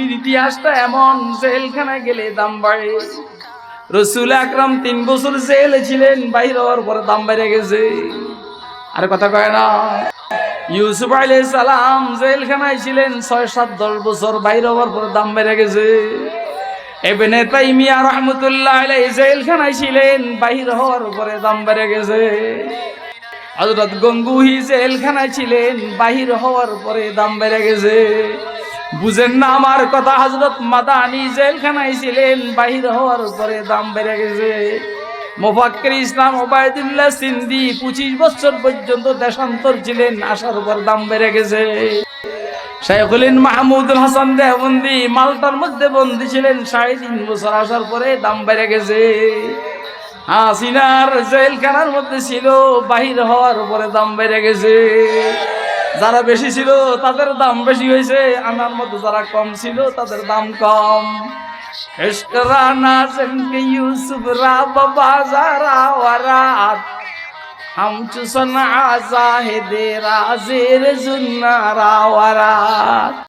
পৃথিবীর ইতিহাসটা এমন, জেলখানায় গেলে দাম বাড়ে। রসুল আকরাম তিন বছর জেলে ছিলেন, বাইরে হওয়ার পরে দাম বেড়ে গেছে। আর কথা কয় না, ইউসুফ আলাইহিস সালাম জেলখানায় ছিলেন, ছয় সাত দশ বছর, বাইরে হওয়ার পরে দাম বেড়ে গেছে। এবেনে তাইমিয়া রহমতুল্লাহ আলাইহি জেলখানায় ছিলেন, বাইর হওয়ার পরে দাম বেড়ে গেছে। হযরত গঙ্গুহি জেলখানায় ছিলেন বাহির হওয়ার পরে দাম বেড়ে গেছে। বুঝেন না আমার কথা, হযরত মাদানি জেলখানায় ছিলেন, বাহির হওয়ার পরে দাম বেড়ে গেছে। মোফাক্কির ইসলাম ওবায়দুল্লাহ সিন্দি পঁচিশ বছর পর্যন্ত দেশান্তর ছিলেন, আসার পর দাম বেড়ে গেছে। শাইখুলিন মাহমুদুল হাসান দেহবন্দি, মালটার মধ্যে বন্দি ছিলেন, সাড়ে তিন বছর আসার পরে দাম বেড়ে গেছে। হাসিনার জেলখানার মধ্যে ছিল, বাহির হওয়ার পরে দাম বেড়ে গেছে। যারা বেশি ছিল, তাদের দাম বেশি হয়েছে। আনার মতো যারা কম ছিল, তাদের দাম কম। ইউসুফ, রা বাবা, যারা ওয়ারাত আমচু সনা জাহেদে, রাজের জুন্নারা ওয়ারাত